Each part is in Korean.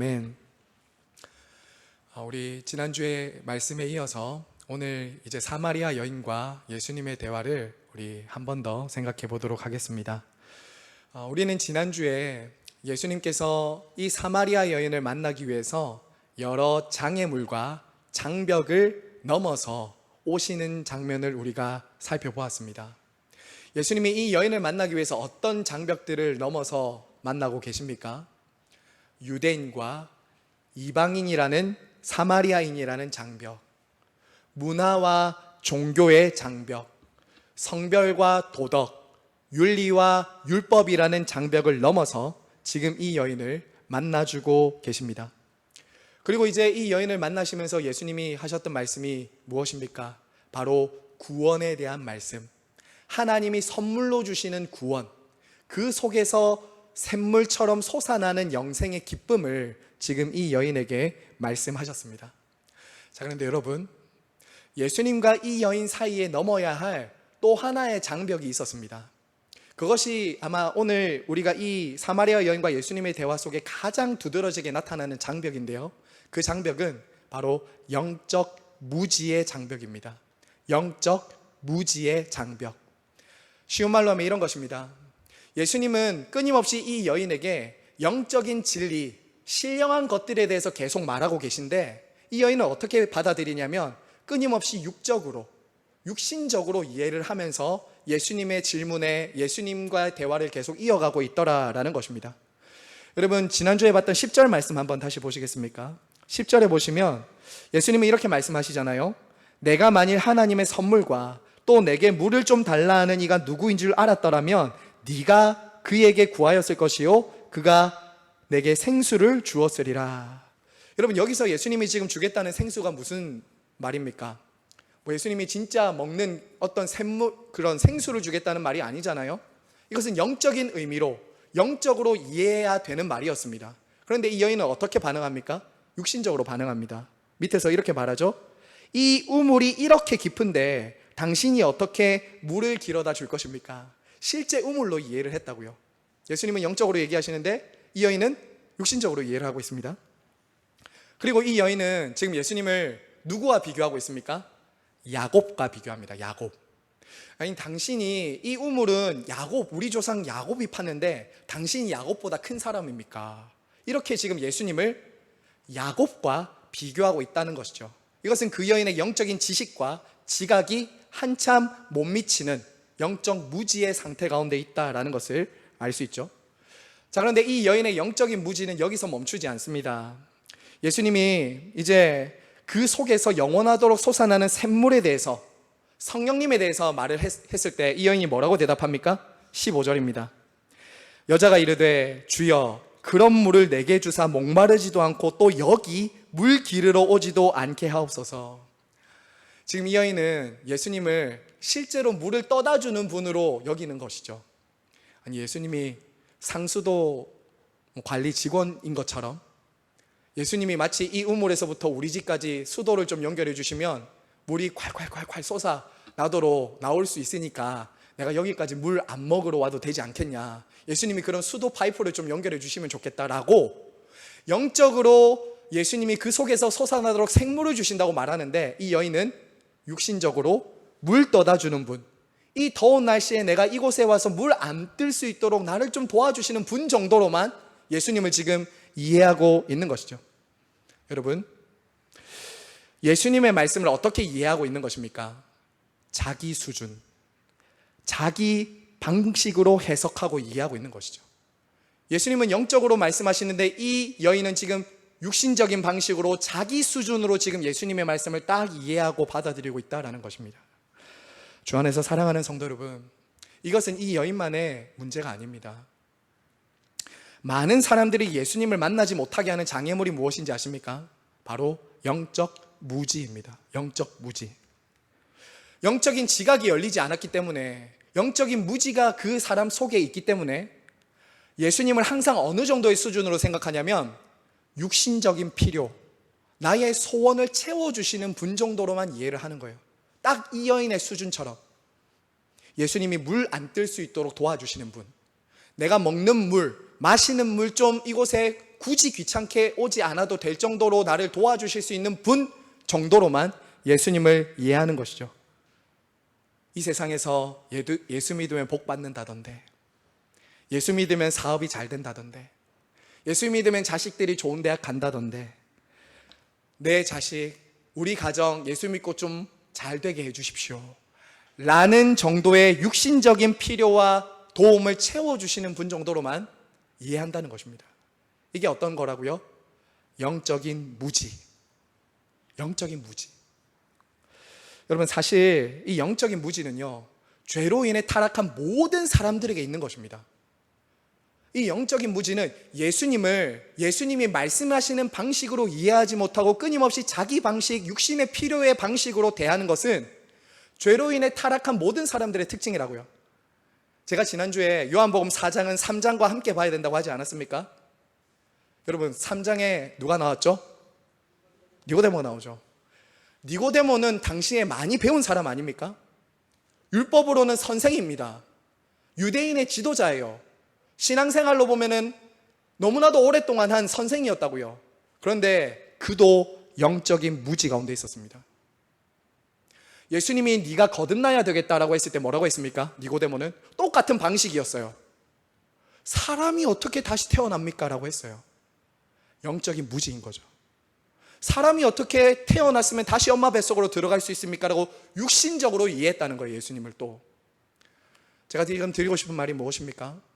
아멘. 아, 우리 지난주에 말씀에 이어서 오늘 이제 사마리아 여인과 예수님의 대화를 우리 한 번 더 생각해 보도록 하겠습니다. 아, 우리는 지난주에 예수님께서 이 사마리아 여인을 만나기 위해서 여러 장애물과 장벽을 넘어서 오시는 장면을 우리가 살펴보았습니다. 예수님이 이 여인을 만나기 위해서 어떤 장벽들을 넘어서 만나고 계십니까? 유대인과 이방인이라는 사마리아인이라는 장벽, 문화와 종교의 장벽, 성별과 도덕, 윤리와 율법이라는 장벽을 넘어서 지금 이 여인을 만나주고 계십니다. 그리고 이제 이 여인을 만나시면서 예수님이 하셨던 말씀이 무엇입니까? 바로 구원에 대한 말씀. 하나님이 선물로 주시는 구원. 그 속에서 샘물처럼 솟아나는 영생의 기쁨을 지금 이 여인에게 말씀하셨습니다. 자, 그런데 여러분, 예수님과 이 여인 사이에 넘어야 할 또 하나의 장벽이 있었습니다. 그것이 아마 오늘 우리가 이 사마리아 여인과 예수님의 대화 속에 가장 두드러지게 나타나는 장벽인데요. 그 장벽은 바로 영적 무지의 장벽입니다. 영적 무지의 장벽. 쉬운 말로 하면 이런 것입니다. 예수님은 끊임없이 이 여인에게 영적인 진리, 신령한 것들에 대해서 계속 말하고 계신데 이 여인은 어떻게 받아들이냐면 끊임없이 육적으로, 육신적으로 이해를 하면서 예수님의 질문에 예수님과의 대화를 계속 이어가고 있더라라는 것입니다. 여러분, 지난주에 봤던 10절 말씀 한번 다시 보시겠습니까? 10절에 보시면 예수님이 이렇게 말씀하시잖아요. 내가 만일 하나님의 선물과 또 내게 물을 좀 달라 하는 이가 누구인 줄 알았더라면 네가 그에게 구하였을 것이요 그가 내게 생수를 주었으리라. 여러분 여기서 예수님이 지금 주겠다는 생수가 무슨 말입니까? 뭐 예수님이 진짜 먹는 어떤 샘물 그런 생수를 주겠다는 말이 아니잖아요. 이것은 영적인 의미로 영적으로 이해해야 되는 말이었습니다. 그런데 이 여인은 어떻게 반응합니까? 육신적으로 반응합니다. 밑에서 이렇게 말하죠. 이 우물이 이렇게 깊은데 당신이 어떻게 물을 길어다 줄 것입니까? 실제 우물로 이해를 했다고요. 예수님은 영적으로 얘기하시는데 이 여인은 육신적으로 이해를 하고 있습니다. 그리고 이 여인은 지금 예수님을 누구와 비교하고 있습니까? 야곱과 비교합니다. 야곱. 아니 당신이 이 우물은 야곱 우리 조상 야곱이 파는데 당신이 야곱보다 큰 사람입니까? 이렇게 지금 예수님을 야곱과 비교하고 있다는 것이죠. 이것은 그 여인의 영적인 지식과 지각이 한참 못 미치는 영적 무지의 상태 가운데 있다라는 것을 알 수 있죠. 자, 그런데 이 여인의 영적인 무지는 여기서 멈추지 않습니다. 예수님이 이제 그 속에서 영원하도록 솟아나는 샘물에 대해서 성령님에 대해서 말을 했, 을 때 이 여인이 뭐라고 대답합니까? 15절입니다. 여자가 이르되 주여 그런 물을 내게 주사 목마르지도 않고 또 여기 물 기르러 오지도 않게 하옵소서. 지금 이 여인은 예수님을 실제로 물을 떠다 주는 분으로 여기는 것이죠. 아니 예수님이 상수도 관리 직원인 것처럼 예수님이 마치 이 우물에서부터 우리 집까지 수도를 좀 연결해 주시면 물이 콸콸콸콸 쏟아 나도록 나올 수 있으니까 내가 여기까지 물 안 먹으러 와도 되지 않겠냐. 예수님이 그런 수도 파이프를 좀 연결해 주시면 좋겠다라고 영적으로 예수님이 그 속에서 솟아나도록 생물을 주신다고 말하는데 이 여인은 육신적으로 물 떠다 주는 분. 이 더운 날씨에 내가 이곳에 와서 물 안 뜰 수 있도록 나를 좀 도와주시는 분 정도로만 예수님을 지금 이해하고 있는 것이죠. 여러분, 예수님의 말씀을 어떻게 이해하고 있는 것입니까? 자기 수준, 자기 방식으로 해석하고 이해하고 있는 것이죠. 예수님은 영적으로 말씀하시는데 이 여인은 지금 육신적인 방식으로 자기 수준으로 지금 예수님의 말씀을 딱 이해하고 받아들이고 있다라는 것입니다. 주 안에서 사랑하는 성도 여러분, 이것은 이 여인만의 문제가 아닙니다. 많은 사람들이 예수님을 만나지 못하게 하는 장애물이 무엇인지 아십니까? 바로 영적 무지입니다. 영적 무지. 영적인 지각이 열리지 않았기 때문에 영적인 무지가 그 사람 속에 있기 때문에 예수님을 항상 어느 정도의 수준으로 생각하냐면 육신적인 필요, 나의 소원을 채워주시는 분 정도로만 이해를 하는 거예요. 딱 이 여인의 수준처럼 예수님이 물 안 뜰 수 있도록 도와주시는 분. 내가 먹는 물, 마시는 물 좀 이곳에 굳이 귀찮게 오지 않아도 될 정도로 나를 도와주실 수 있는 분 정도로만 예수님을 이해하는 것이죠. 이 세상에서 예수 믿으면 복 받는다던데, 예수 믿으면 사업이 잘 된다던데, 예수 믿으면 자식들이 좋은 대학 간다던데, 내 자식, 우리 가정 예수 믿고 좀 잘 되게 해주십시오. 라는 정도의 육신적인 필요와 도움을 채워주시는 분 정도로만 이해한다는 것입니다. 이게 어떤 거라고요? 영적인 무지. 영적인 무지. 여러분, 사실 이 영적인 무지는요, 죄로 인해 타락한 모든 사람들에게 있는 것입니다. 이 영적인 무지는 예수님을 예수님이 말씀하시는 방식으로 이해하지 못하고 끊임없이 자기 방식, 육신의 필요의 방식으로 대하는 것은 죄로 인해 타락한 모든 사람들의 특징이라고요. 제가 지난주에 요한복음 4장은 3장과 함께 봐야 된다고 하지 않았습니까? 여러분, 3장에 누가 나왔죠? 니고데모가 나오죠. 니고데모는 당시에 많이 배운 사람 아닙니까? 율법으로는 선생입니다. 유대인의 지도자예요. 신앙생활로 보면은 너무나도 오랫동안 한 선생이었다고요. 그런데 그도 영적인 무지 가운데 있었습니다. 예수님이 네가 거듭나야 되겠다라고 했을 때 뭐라고 했습니까? 니고데모는 똑같은 방식이었어요. 사람이 어떻게 다시 태어납니까? 라고 했어요. 영적인 무지인 거죠. 사람이 어떻게 태어났으면 다시 엄마 뱃속으로 들어갈 수 있습니까? 라고 육신적으로 이해했다는 거예요. 예수님을 또. 제가 지금 드리고 싶은 말이 무엇입니까?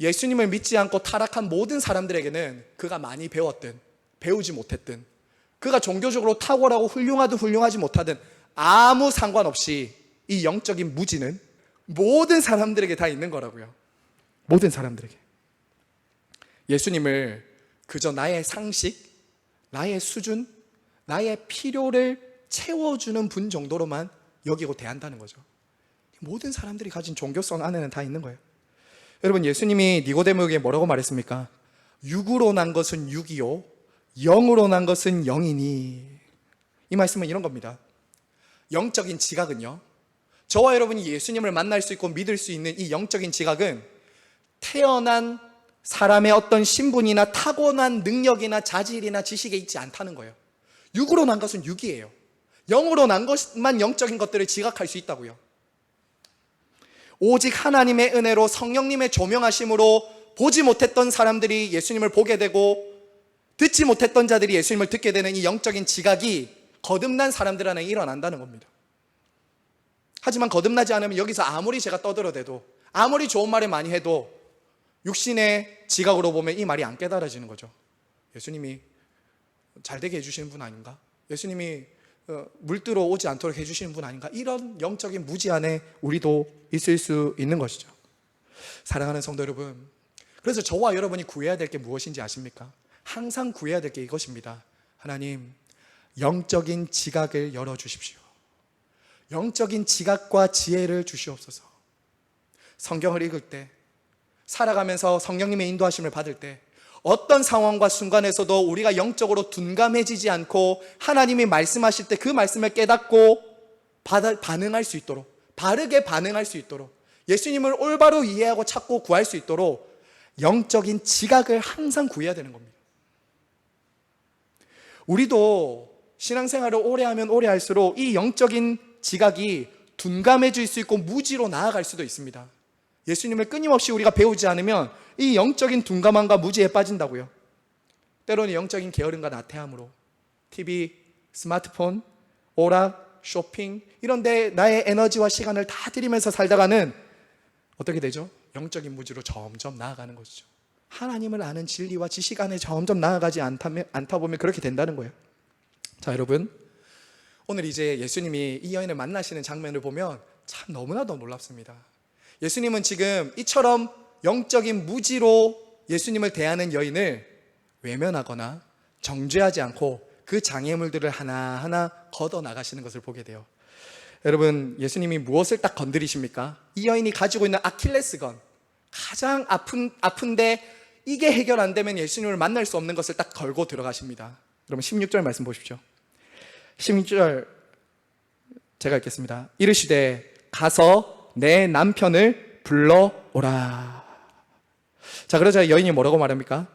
예수님을 믿지 않고 타락한 모든 사람들에게는 그가 많이 배웠든 배우지 못했든 그가 종교적으로 탁월하고 훌륭하든 훌륭하지 못하든 아무 상관없이 이 영적인 무지는 모든 사람들에게 다 있는 거라고요. 모든 사람들에게. 예수님을 그저 나의 상식, 나의 수준, 나의 필요를 채워주는 분 정도로만 여기고 대한다는 거죠. 모든 사람들이 가진 종교성 안에는 다 있는 거예요. 여러분 예수님이 니고데모에게 뭐라고 말했습니까? 육으로 난 것은 육이요 영으로 난 것은 영이니 이 말씀은 이런 겁니다. 영적인 지각은요. 저와 여러분이 예수님을 만날 수 있고 믿을 수 있는 이 영적인 지각은 태어난 사람의 어떤 신분이나 타고난 능력이나 자질이나 지식에 있지 않다는 거예요. 육으로 난 것은 육이에요. 영으로 난 것만 영적인 것들을 지각할 수 있다고요. 오직 하나님의 은혜로 성령님의 조명하심으로 보지 못했던 사람들이 예수님을 보게 되고 듣지 못했던 자들이 예수님을 듣게 되는 이 영적인 지각이 거듭난 사람들 안에 일어난다는 겁니다. 하지만 거듭나지 않으면 여기서 아무리 제가 떠들어대도 아무리 좋은 말을 많이 해도 육신의 지각으로 보면 이 말이 안 깨달아지는 거죠. 예수님이 잘 되게 해주시는 분 아닌가? 예수님이 어, 물들어 오지 않도록 해주시는 분 아닌가? 이런 영적인 무지 안에 우리도 있을 수 있는 것이죠. 사랑하는 성도 여러분, 그래서 저와 여러분이 구해야 될 게 무엇인지 아십니까? 항상 구해야 될 게 이것입니다. 하나님, 영적인 지각을 열어주십시오. 영적인 지각과 지혜를 주시옵소서. 성경을 읽을 때, 살아가면서 성령님의 인도하심을 받을 때, 어떤 상황과 순간에서도 우리가 영적으로 둔감해지지 않고 하나님이 말씀하실 때 그 말씀을 깨닫고 받아, 반응할 수 있도록, 바르게 반응할 수 있도록, 예수님을 올바로 이해하고 찾고 구할 수 있도록 영적인 지각을 항상 구해야 되는 겁니다. 우리도 신앙생활을 오래 하면 오래 할수록 이 영적인 지각이 둔감해질 수 있고 무지로 나아갈 수도 있습니다. 예수님을 끊임없이 우리가 배우지 않으면 이 영적인 둔감함과 무지에 빠진다고요. 때로는 영적인 게으름과 나태함으로 TV, 스마트폰, 오락, 쇼핑 이런 데 나의 에너지와 시간을 다 들이면서 살다가는 어떻게 되죠? 영적인 무지로 점점 나아가는 것이죠. 하나님을 아는 진리와 지식 안에 점점 나아가지 않다면, 않다 보면 그렇게 된다는 거예요. 자, 여러분. 오늘 이제 예수님이 이 여인을 만나시는 장면을 보면 참 너무나도 놀랍습니다. 예수님은 지금 이처럼 영적인 무지로 예수님을 대하는 여인을 외면하거나 정죄하지 않고 그 장애물들을 하나하나 걷어 나가시는 것을 보게 돼요. 여러분, 예수님이 무엇을 딱 건드리십니까? 이 여인이 가지고 있는 아킬레스건, 가장 아픈, 아픈데 이게 해결 안 되면 예수님을 만날 수 없는 것을 딱 걸고 들어가십니다. 여러분, 16절 말씀 보십시오. 16절 제가 읽겠습니다. 이르시되 가서 내 남편을 불러오라. 자, 그러자 여인이 뭐라고 말합니까?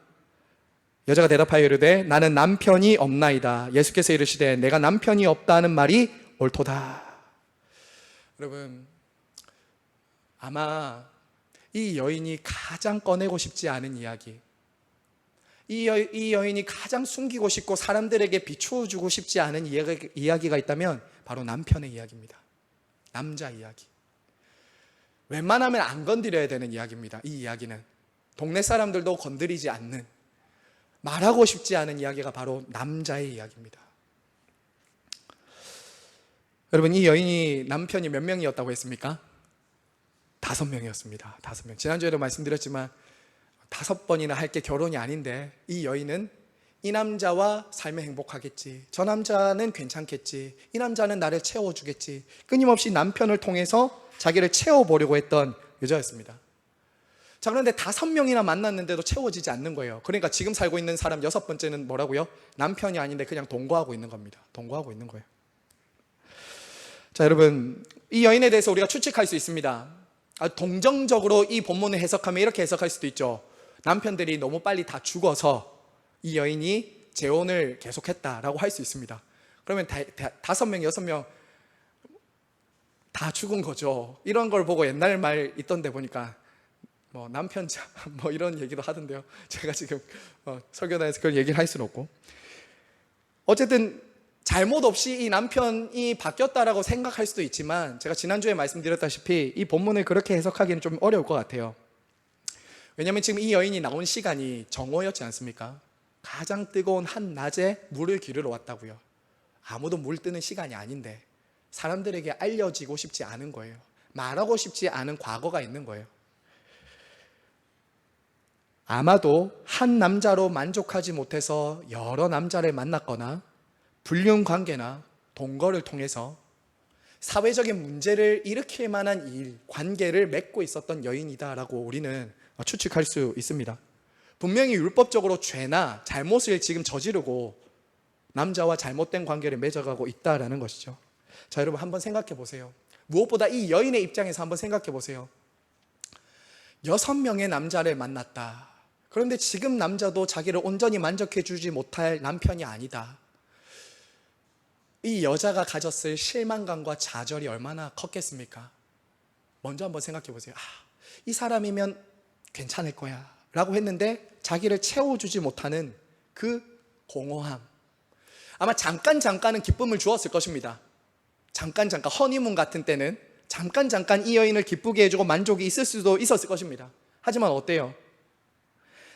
여자가 대답하여 이르되 나는 남편이 없나이다. 예수께서 이르시되 내가 남편이 없다는 말이 옳도다. 여러분 아마 이 여인이 가장 꺼내고 싶지 않은 이야기, 이, 여, 이 여인이 가장 숨기고 싶고 사람들에게 비추어 주고 싶지 않은 이야기, 이야기가 있다면 바로 남편의 이야기입니다. 남자 이야기. 웬만하면 안 건드려야 되는 이야기입니다. 이 이야기는 동네 사람들도 건드리지 않는 말하고 싶지 않은 이야기가 바로 남자의 이야기입니다. 여러분 이 여인이 남편이 몇 명이었다고 했습니까? 다섯 명이었습니다. 다섯 명. 지난주에도 말씀드렸지만 다섯 번이나 할 게 결혼이 아닌데 이 여인은 이 남자와 삶에 행복하겠지. 저 남자는 괜찮겠지. 이 남자는 나를 채워주겠지. 끊임없이 남편을 통해서 자기를 채워보려고 했던 여자였습니다. 자, 그런데 다섯 명이나 만났는데도 채워지지 않는 거예요. 그러니까 지금 살고 있는 사람 여섯 번째는 뭐라고요? 남편이 아닌데 그냥 동거하고 있는 겁니다. 동거하고 있는 거예요. 자, 여러분. 이 여인에 대해서 우리가 추측할 수 있습니다. 아, 동정적으로 이 본문을 해석하면 이렇게 해석할 수도 있죠. 남편들이 너무 빨리 다 죽어서 이 여인이 재혼을 계속했다라고 할 수 있습니다. 그러면 다섯 명, 여섯 명 다 죽은 거죠. 이런 걸 보고 옛날 말 있던데 보니까 뭐 남편자 뭐 이런 얘기도 하던데요. 제가 지금 어, 설교단에서 그런 얘기를 할 수는 없고 어쨌든 잘못 없이 이 남편이 바뀌었다라고 생각할 수도 있지만 제가 지난주에 말씀드렸다시피 이 본문을 그렇게 해석하기는 좀 어려울 것 같아요. 왜냐하면 지금 이 여인이 나온 시간이 정오였지 않습니까? 가장 뜨거운 한 낮에 물을 기르러 왔다고요. 아무도 물 뜨는 시간이 아닌데 사람들에게 알려지고 싶지 않은 거예요. 말하고 싶지 않은 과거가 있는 거예요. 아마도 한 남자로 만족하지 못해서 여러 남자를 만났거나 불륜 관계나 동거를 통해서 사회적인 문제를 일으킬 만한 일, 관계를 맺고 있었던 여인이다라고 우리는 추측할 수 있습니다. 분명히 율법적으로 죄나 잘못을 지금 저지르고 남자와 잘못된 관계를 맺어가고 있다라는 것이죠. 자, 여러분 한번 생각해 보세요. 무엇보다 이 여인의 입장에서 한번 생각해 보세요. 여섯 명의 남자를 만났다. 그런데 지금 남자도 자기를 온전히 만족해 주지 못할 남편이 아니다. 이 여자가 가졌을 실망감과 좌절이 얼마나 컸겠습니까? 먼저 한번 생각해 보세요. 아, 이 사람이면 괜찮을 거야. 라고 했는데 자기를 채워주지 못하는 그 공허함. 아마 잠깐 잠깐은 기쁨을 주었을 것입니다. 잠깐 잠깐 허니문 같은 때는 잠깐 잠깐 이 여인을 기쁘게 해주고 만족이 있을 수도 있었을 것입니다. 하지만 어때요?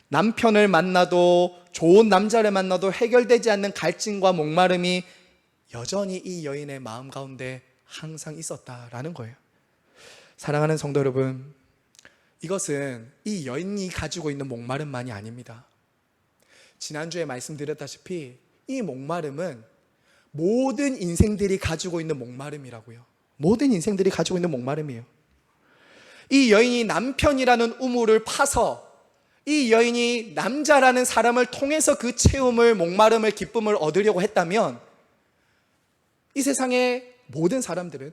남편을 만나도 좋은 남자를 만나도 해결되지 않는 갈증과 목마름이 여전히 이 여인의 마음 가운데 항상 있었다라는 거예요. 사랑하는 성도 여러분, 이것은 이 여인이 가지고 있는 목마름만이 아닙니다. 지난주에 말씀드렸다시피 이 목마름은 모든 인생들이 가지고 있는 목마름이라고요. 모든 인생들이 가지고 있는 목마름이에요. 이 여인이 남편이라는 우물을 파서 이 여인이 남자라는 사람을 통해서 그 체험을, 목마름을, 기쁨을 얻으려고 했다면 이 세상의 모든 사람들은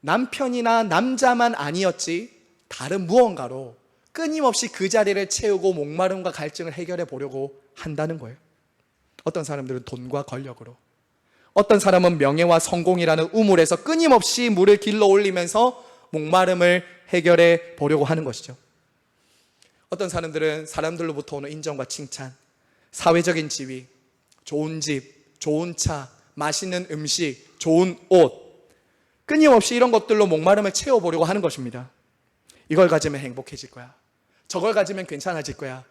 남편이나 남자만 아니었지 다른 무언가로 끊임없이 그 자리를 채우고 목마름과 갈증을 해결해 보려고 한다는 거예요. 어떤 사람들은 돈과 권력으로, 어떤 사람은 명예와 성공이라는 우물에서 끊임없이 물을 길러 올리면서 목마름을 해결해 보려고 하는 것이죠. 어떤 사람들은 사람들로부터 오는 인정과 칭찬, 사회적인 지위, 좋은 집, 좋은 차, 맛있는 음식, 좋은 옷, 끊임없이 이런 것들로 목마름을 채워보려고 하는 것입니다. 이걸 가지면 행복해질 거야. 저걸 가지면 괜찮아질 거야.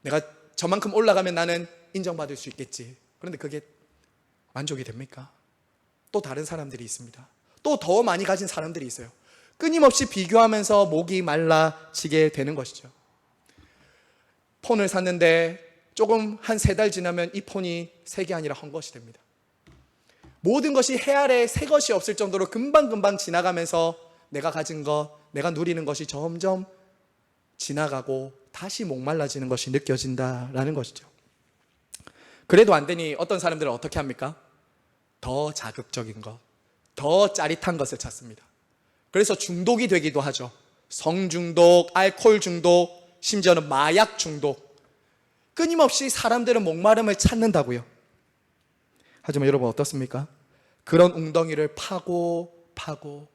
내가 저만큼 올라가면 나는 인정받을 수 있겠지. 그런데 그게 만족이 됩니까? 또 다른 사람들이 있습니다. 또 더 많이 가진 사람들이 있어요. 끊임없이 비교하면서 목이 말라지게 되는 것이죠. 폰을 샀는데 조금 한 세 달 지나면 이 폰이 새게 아니라 한 것이 됩니다. 모든 것이 해 아래 새 것이 없을 정도로 금방금방 지나가면서 내가 가진 것, 내가 누리는 것이 점점 지나가고 다시 목말라지는 것이 느껴진다라는 것이죠. 그래도 안 되니 어떤 사람들은 어떻게 합니까? 더 자극적인 것, 더 짜릿한 것을 찾습니다. 그래서 중독이 되기도 하죠. 성중독, 알코올 중독, 심지어는 마약 중독. 끊임없이 사람들은 목마름을 찾는다고요. 하지만 여러분 어떻습니까? 그런 웅덩이를 파고 파고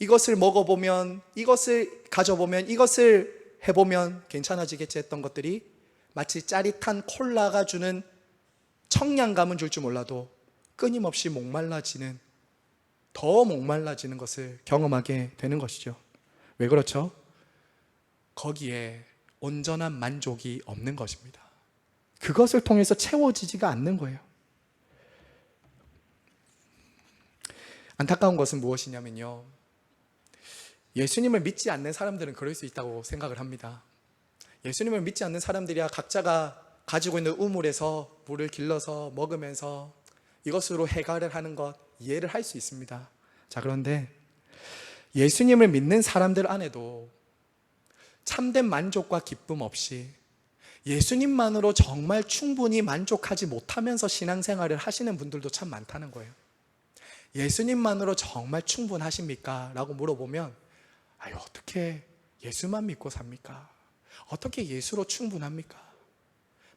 이것을 먹어보면 이것을 가져보면 이것을 해보면 괜찮아지겠지 했던 것들이 마치 짜릿한 콜라가 주는 청량감은 줄 줄 몰라도 끊임없이 목말라지는 더 목말라지는 것을 경험하게 되는 것이죠. 왜 그렇죠? 거기에 온전한 만족이 없는 것입니다. 그것을 통해서 채워지지가 않는 거예요. 안타까운 것은 무엇이냐면요. 예수님을 믿지 않는 사람들은 그럴 수 있다고 생각을 합니다. 예수님을 믿지 않는 사람들이야 각자가 가지고 있는 우물에서 물을 길러서 먹으면서 이것으로 해결을 하는 것 이해를 할 수 있습니다. 자, 그런데 예수님을 믿는 사람들 안에도 참된 만족과 기쁨 없이 예수님만으로 정말 충분히 만족하지 못하면서 신앙생활을 하시는 분들도 참 많다는 거예요. 예수님만으로 정말 충분하십니까? 라고 물어보면, 아유, 어떻게 예수만 믿고 삽니까? 어떻게 예수로 충분합니까?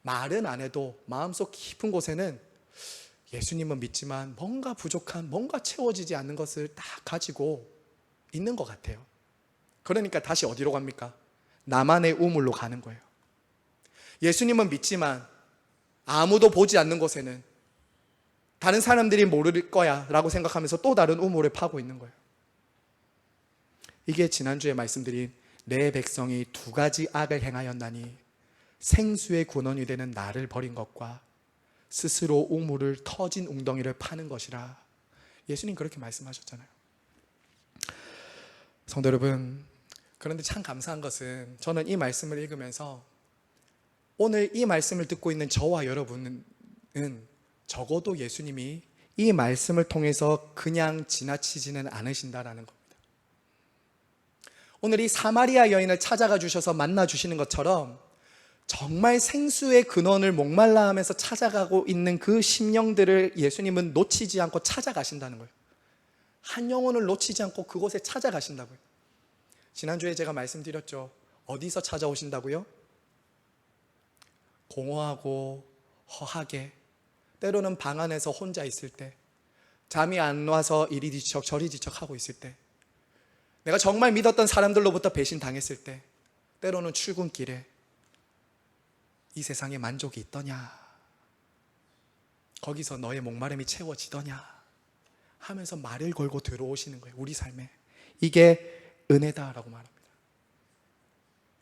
말은 안 해도 마음속 깊은 곳에는 예수님은 믿지만 뭔가 부족한, 뭔가 채워지지 않는 것을 딱 가지고 있는 것 같아요. 그러니까 다시 어디로 갑니까? 나만의 우물로 가는 거예요. 예수님은 믿지만 아무도 보지 않는 곳에는 다른 사람들이 모를 거야 라고 생각하면서 또 다른 우물을 파고 있는 거예요. 이게 지난주에 말씀드린 내 백성이 두 가지 악을 행하였나니 생수의 근원이 되는 나를 버린 것과 스스로 우물을 터진 웅덩이를 파는 것이라 예수님 그렇게 말씀하셨잖아요. 성도 여러분, 그런데 참 감사한 것은 저는 이 말씀을 읽으면서 오늘 이 말씀을 듣고 있는 저와 여러분은 적어도 예수님이 이 말씀을 통해서 그냥 지나치지는 않으신다라는 겁니다. 오늘 이 사마리아 여인을 찾아가 주셔서 만나 주시는 것처럼 정말 생수의 근원을 목말라 하면서 찾아가고 있는 그 심령들을 예수님은 놓치지 않고 찾아가신다는 거예요. 한 영혼을 놓치지 않고 그곳에 찾아가신다고요. 지난주에 제가 말씀드렸죠. 어디서 찾아오신다고요? 공허하고 허하게 때로는 방 안에서 혼자 있을 때 잠이 안 와서 이리 뒤척 저리 뒤척 하고 있을 때 내가 정말 믿었던 사람들로부터 배신 당했을 때 때로는 출근길에 이 세상에 만족이 있더냐 거기서 너의 목마름이 채워지더냐 하면서 말을 걸고 들어오시는 거예요 우리 삶에 이게 은혜다라고 말합니다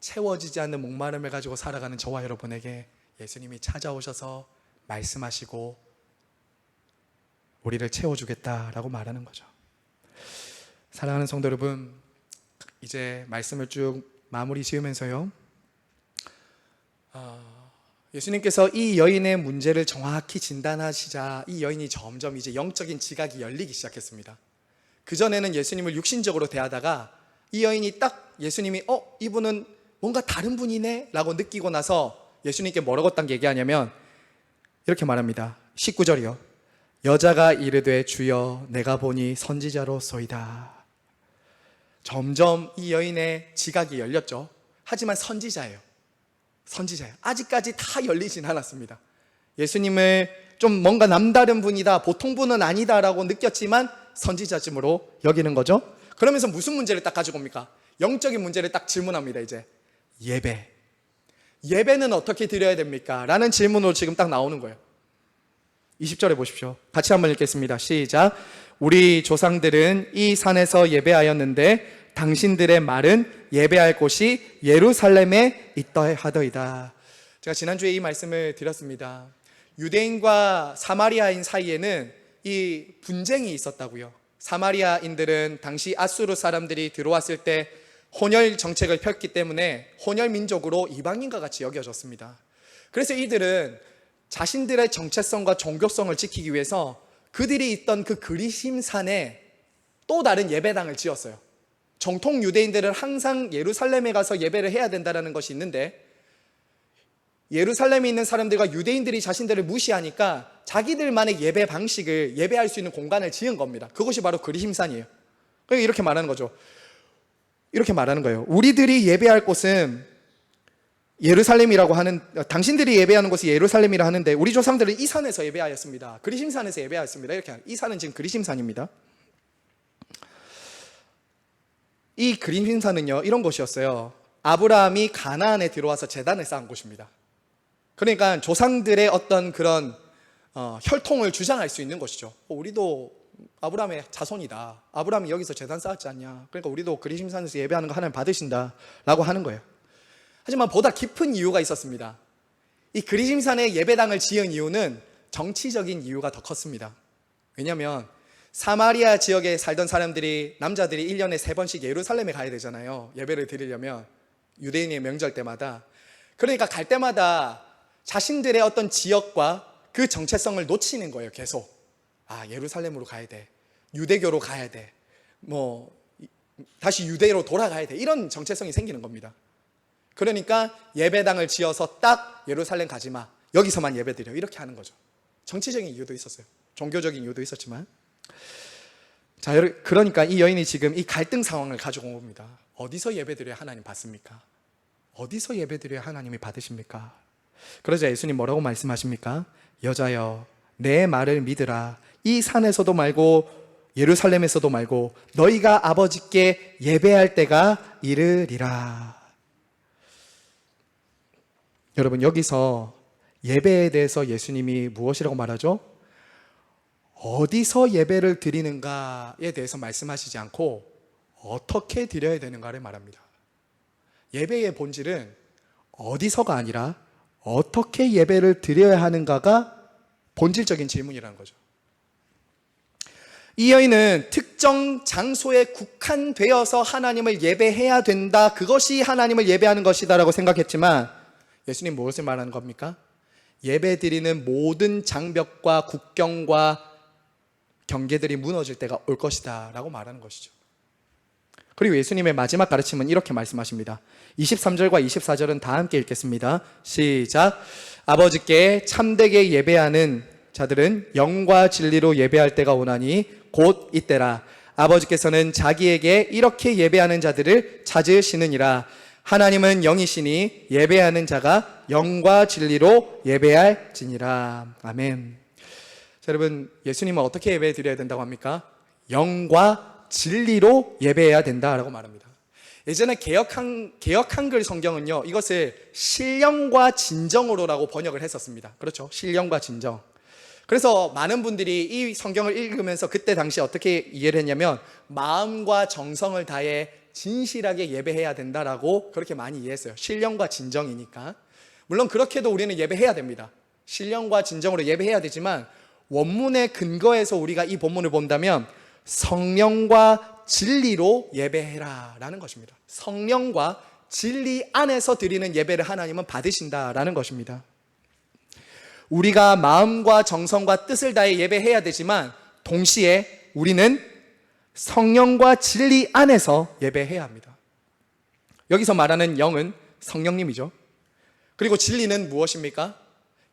채워지지 않는 목마름을 가지고 살아가는 저와 여러분에게 예수님이 찾아오셔서 말씀하시고 우리를 채워주겠다라고 말하는 거죠. 사랑하는 성도 여러분, 이제 말씀을 쭉 마무리 지으면서요. 어, 예수님께서 이 여인의 문제를 정확히 진단하시자 이 여인이 점점 이제 영적인 지각이 열리기 시작했습니다. 그전에는 예수님을 육신적으로 대하다가 이 여인이 딱 예수님이 어, 이분은 뭔가 다른 분이네 라고 느끼고 나서 예수님께 뭐라고 딱 얘기하냐면 이렇게 말합니다. 19절이요. 여자가 이르되 주여 내가 보니 선지자로소이다. 점점 이 여인의 지각이 열렸죠. 하지만 선지자예요. 선지자예요. 아직까지 다 열리진 않았습니다. 예수님을 좀 뭔가 남다른 분이다, 보통 분은 아니다라고 느꼈지만 선지자쯤으로 여기는 거죠. 그러면서 무슨 문제를 딱 가지고 옵니까? 영적인 문제를 딱 질문합니다, 이제. 예배. 예배는 어떻게 드려야 됩니까? 라는 질문으로 지금 딱 나오는 거예요. 20절에 보십시오. 같이 한번 읽겠습니다. 시작. 우리 조상들은 이 산에서 예배하였는데 당신들의 말은 예배할 곳이 예루살렘에 있다 하더이다. 제가 지난주에 이 말씀을 드렸습니다. 유대인과 사마리아인 사이에는 이 분쟁이 있었다고요. 사마리아인들은 당시 아수르 사람들이 들어왔을 때 혼혈 정책을 폈기 때문에 혼혈 민족으로 이방인과 같이 여겨졌습니다. 그래서 이들은 자신들의 정체성과 종교성을 지키기 위해서 그들이 있던 그 그리심산에 또 다른 예배당을 지었어요. 정통 유대인들은 항상 예루살렘에 가서 예배를 해야 된다는 것이 있는데 예루살렘에 있는 사람들과 유대인들이 자신들을 무시하니까 자기들만의 예배 방식을 예배할 수 있는 공간을 지은 겁니다. 그것이 바로 그리심산이에요. 그러니까 이렇게 말하는 거죠. 이렇게 말하는 거예요. 우리들이 예배할 곳은 예루살렘이라고 하는 어, 당신들이 예배하는 곳이 예루살렘이라 하는데 우리 조상들은 이 산에서 예배하였습니다. 그리심산에서 예배하였습니다. 이렇게 이 산은 지금 그리심산입니다. 이 그리심산은요 이런 곳이었어요. 아브라함이 가나안에 들어와서 재단을 쌓은 곳입니다. 그러니까 조상들의 어떤 그런 어, 혈통을 주장할 수 있는 것이죠. 어, 우리도 아브라함의 자손이다. 아브라함이 여기서 재단 쌓았지 않냐. 그러니까 우리도 그리심산에서 예배하는 거 하나님 받으신다라고 하는 거예요. 하지만 보다 깊은 이유가 있었습니다. 이 그리심산에 예배당을 지은 이유는 정치적인 이유가 더 컸습니다. 왜냐하면 사마리아 지역에 살던 사람들이 남자들이 1년에 세 번씩 예루살렘에 가야 되잖아요. 예배를 드리려면 유대인의 명절 때마다. 그러니까 갈 때마다 자신들의 어떤 지역과 그 정체성을 놓치는 거예요, 계속. 아, 예루살렘으로 가야 돼. 유대교로 가야 돼. 뭐 이- 다시 유대로 돌아가야 돼. 이런 정체성이 생기는 겁니다. 그러니까 예배당을 지어서 딱 예루살렘 가지 마. 여기서만 예배드려. 이렇게 하는 거죠. 정치적인 이유도 있었어요. 종교적인 이유도 있었지만. 자, 그러니까 이 여인이 지금 이 갈등 상황을 가지고 온 겁니다. 어디서 예배드려야 하나님 받습니까? 어디서 예배드려야 하나님이 받으십니까? 그러자 예수님 뭐라고 말씀하십니까? 여자여, 내 말을 믿으라. 이 산에서도 말고 예루살렘에서도 말고 너희가 아버지께 예배할 때가 이르리라. 여러분 여기서 예배에 대해서 예수님이 무엇이라고 말하죠? 어디서 예배를 드리는가에 대해서 말씀하시지 않고 어떻게 드려야 되는가를 말합니다. 예배의 본질은 어디서가 아니라 어떻게 예배를 드려야 하는가가 본질적인 질문이라는 거죠. 이 여인은 특정 장소에 국한되어서 하나님을 예배해야 된다. 그것이 하나님을 예배하는 것이다라고 생각했지만 예수님 무엇을 말하는 겁니까? 예배 드리는 모든 장벽과 국경과 경계들이 무너질 때가 올 것이다 라고 말하는 것이죠. 그리고 예수님의 마지막 가르침은 이렇게 말씀하십니다. 23절과 24절은 다 함께 읽겠습니다. 시작. 아버지께 참되게 예배하는 자들은 영과 진리로 예배할 때가 오나니 곧 이때라. 아버지께서는 자기에게 이렇게 예배하는 자들을 찾으시느니라. 하나님은 영이시니 예배하는 자가 영과 진리로 예배할지니라. 아멘. 자, 여러분, 예수님은 어떻게 예배 드려야 된다고 합니까? 영과 진리로 예배해야 된다라고 말합니다. 예전에 개혁한, 개혁 한글 성경은요, 이것을 신령과 진정으로라고 번역을 했었습니다. 그렇죠. 신령과 진정. 그래서 많은 분들이 이 성경을 읽으면서 그때 당시 어떻게 이해를 했냐면, 마음과 정성을 다해 진실하게 예배해야 된다라고 그렇게 많이 이해했어요. 신령과 진정이니까. 물론 그렇게도 우리는 예배해야 됩니다. 신령과 진정으로 예배해야 되지만, 원문의 근거에서 우리가 이 본문을 본다면 성령과 진리로 예배해라 라는 것입니다. 성령과 진리 안에서 드리는 예배를 하나님은 받으신다라는 것입니다. 우리가 마음과 정성과 뜻을 다해 예배해야 되지만 동시에 우리는 성령과 진리 안에서 예배해야 합니다. 여기서 말하는 영은 성령님이죠. 그리고 진리는 무엇입니까?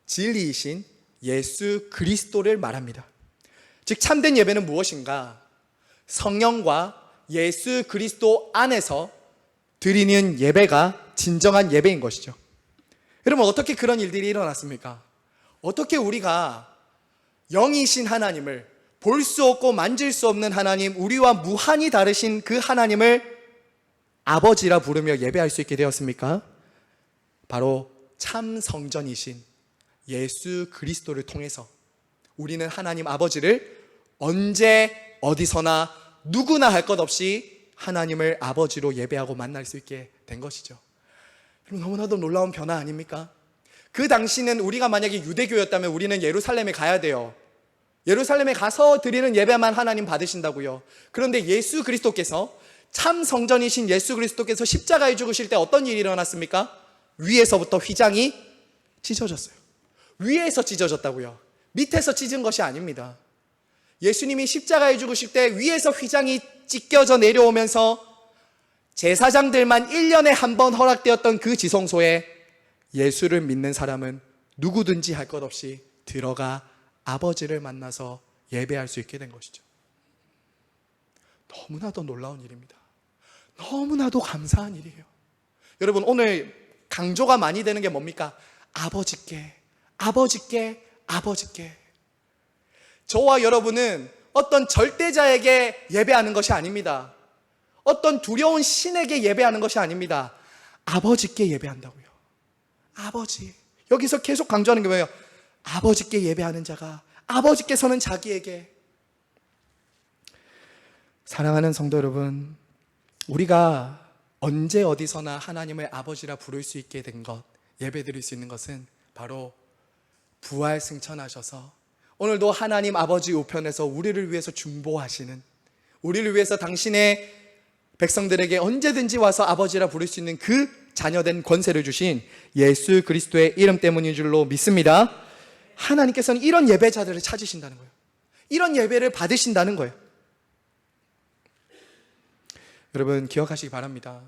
진리이신 예수 그리스도를 말합니다. 즉 참된 예배는 무엇인가? 성령과 예수 그리스도 안에서 드리는 예배가 진정한 예배인 것이죠. 여러분 어떻게 그런 일들이 일어났습니까? 어떻게 우리가 영이신 하나님을 볼 수 없고 만질 수 없는 하나님, 우리와 무한히 다르신 그 하나님을 아버지라 부르며 예배할 수 있게 되었습니까? 바로 참 성전이신 예수 그리스도를 통해서 우리는 하나님 아버지를 언제 어디서나 누구나 할 것 없이 하나님을 아버지로 예배하고 만날 수 있게 된 것이죠. 너무나도 놀라운 변화 아닙니까? 그 당시는 우리가 만약에 유대교였다면 우리는 예루살렘에 가야 돼요. 예루살렘에 가서 드리는 예배만 하나님 받으신다고요. 그런데 예수 그리스도께서 참 성전이신 예수 그리스도께서 십자가에 죽으실 때 어떤 일이 일어났습니까? 위에서부터 휘장이 찢어졌어요. 위에서 찢어졌다고요. 밑에서 찢은 것이 아닙니다. 예수님이 십자가에 죽으실 때 위에서 휘장이 찢겨져 내려오면서 제사장들만 1년에 한 번 허락되었던 그 지성소에 예수를 믿는 사람은 누구든지 할 것 없이 들어가 아버지를 만나서 예배할 수 있게 된 것이죠. 너무나도 놀라운 일입니다. 너무나도 감사한 일이에요. 여러분, 오늘 강조가 많이 되는 게 뭡니까? 아버지께, 아버지께, 아버지께. 저와 여러분은 어떤 절대자에게 예배하는 것이 아닙니다. 어떤 두려운 신에게 예배하는 것이 아닙니다. 아버지께 예배한다고요. 아버지. 여기서 계속 강조하는 게 뭐예요? 아버지께 예배하는 자가 아버지께서는 자기에게 사랑하는 성도 여러분, 우리가 언제 어디서나 하나님을 아버지라 부를 수 있게 된 것, 예배 드릴 수 있는 것은 바로 부활 승천하셔서 오늘도 하나님 아버지 우편에서 우리를 위해서 중보하시는 우리를 위해서 당신의 백성들에게 언제든지 와서 아버지라 부를 수 있는 그 자녀된 권세를 주신 예수 그리스도의 이름 때문인 줄로 믿습니다. 하나님께서는 이런 예배자들을 찾으신다는 거예요. 이런 예배를 받으신다는 거예요. 여러분 기억하시기 바랍니다.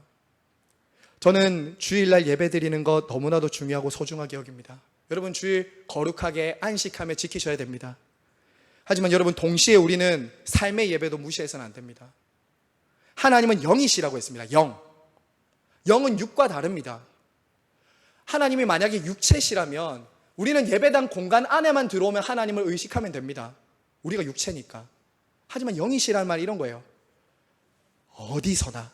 저는 주일날 예배 드리는 것 너무나도 중요하고 소중하게 여깁니다. 여러분 주일 거룩하게 안식하며 지키셔야 됩니다. 하지만 여러분 동시에 우리는 삶의 예배도 무시해서는 안 됩니다. 하나님은 영이시라고 했습니다. 영. 영은 육과 다릅니다. 하나님이 만약에 육체시라면 우리는 예배당 공간 안에만 들어오면 하나님을 의식하면 됩니다. 우리가 육체니까. 하지만 영이시라는 말 이런 거예요. 어디서나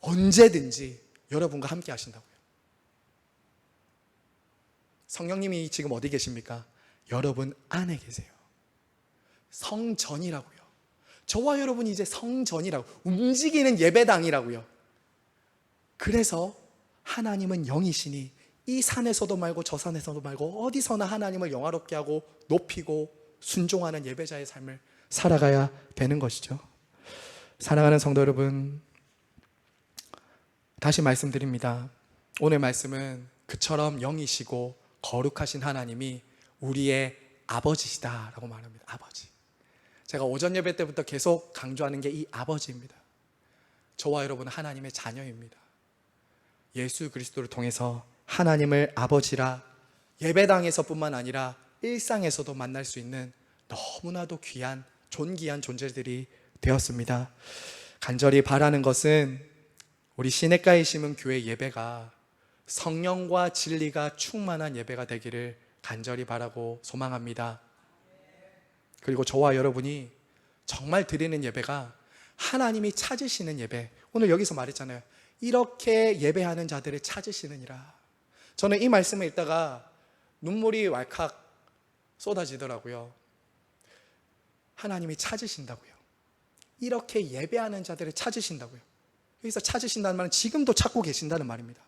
언제든지 여러분과 함께 하신다고요. 성령님이 지금 어디 계십니까? 여러분 안에 계세요. 성전이라고요. 저와 여러분이 이제 성전이라고 움직이는 예배당이라고요. 그래서 하나님은 영이시니 이 산에서도 말고 저 산에서도 말고 어디서나 하나님을 영화롭게 하고 높이고 순종하는 예배자의 삶을 살아가야 되는 것이죠. 사랑하는 성도 여러분, 다시 말씀드립니다. 오늘 말씀은 그처럼 영이시고 거룩하신 하나님이 우리의 아버지시다라고 말합니다. 아버지. 제가 오전 예배 때부터 계속 강조하는 게 이 아버지입니다. 저와 여러분은 하나님의 자녀입니다. 예수 그리스도를 통해서 하나님을 아버지라 예배당에서뿐만 아니라 일상에서도 만날 수 있는 너무나도 귀한 존귀한 존재들이 되었습니다. 간절히 바라는 것은 우리 시내가에 심은 교회 예배가 성령과 진리가 충만한 예배가 되기를 간절히 바라고 소망합니다. 그리고 저와 여러분이 정말 드리는 예배가 하나님이 찾으시는 예배. 오늘 여기서 말했잖아요. 이렇게 예배하는 자들을 찾으시느니라. 저는 이 말씀을 읽다가 눈물이 왈칵 쏟아지더라고요. 하나님이 찾으신다고요. 이렇게 예배하는 자들을 찾으신다고요. 여기서 찾으신다는 말은 지금도 찾고 계신다는 말입니다.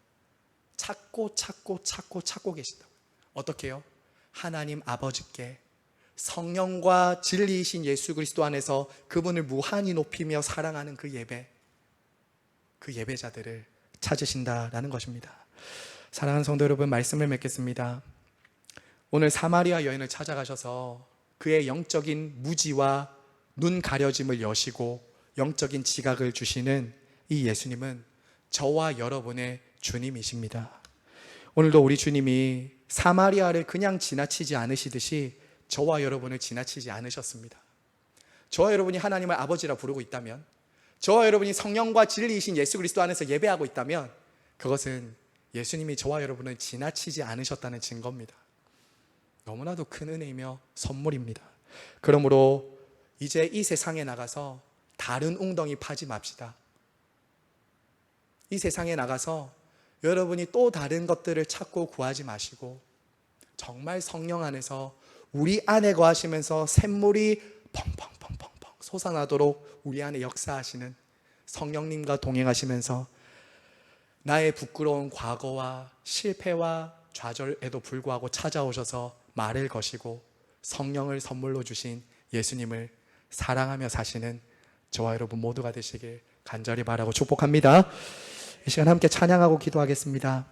찾고 찾고 찾고 찾고 계신다고요. 어떻게요? 하나님 아버지께 성령과 진리이신 예수 그리스도 안에서 그분을 무한히 높이며 사랑하는 그 예배, 그 예배자들을 찾으신다라는 것입니다. 사랑하는 성도 여러분, 말씀을 맺겠습니다. 오늘 사마리아 여인을 찾아가셔서 그의 영적인 무지와 눈 가려짐을 여시고 영적인 지각을 주시는 이 예수님은 저와 여러분의 주님이십니다. 오늘도 우리 주님이 사마리아를 그냥 지나치지 않으시듯이 저와 여러분을 지나치지 않으셨습니다. 저와 여러분이 하나님을 아버지라 부르고 있다면, 저와 여러분이 성령과 진리이신 예수 그리스도 안에서 예배하고 있다면, 그것은 예수님이 저와 여러분을 지나치지 않으셨다는 증거입니다. 너무나도 큰 은혜이며 선물입니다. 그러므로 이제 이 세상에 나가서 다른 웅덩이 파지 맙시다. 이 세상에 나가서 여러분이 또 다른 것들을 찾고 구하지 마시고 정말 성령 안에서 우리 안에 거하시면서 샘물이 펑펑펑펑펑 솟아나도록 우리 안에 역사하시는 성령님과 동행하시면서 나의 부끄러운 과거와 실패와 좌절에도 불구하고 찾아오셔서 말을 거시고 성령을 선물로 주신 예수님을 사랑하며 사시는 저와 여러분 모두가 되시길 간절히 바라고 축복합니다. 이 시간 함께 찬양하고 기도하겠습니다.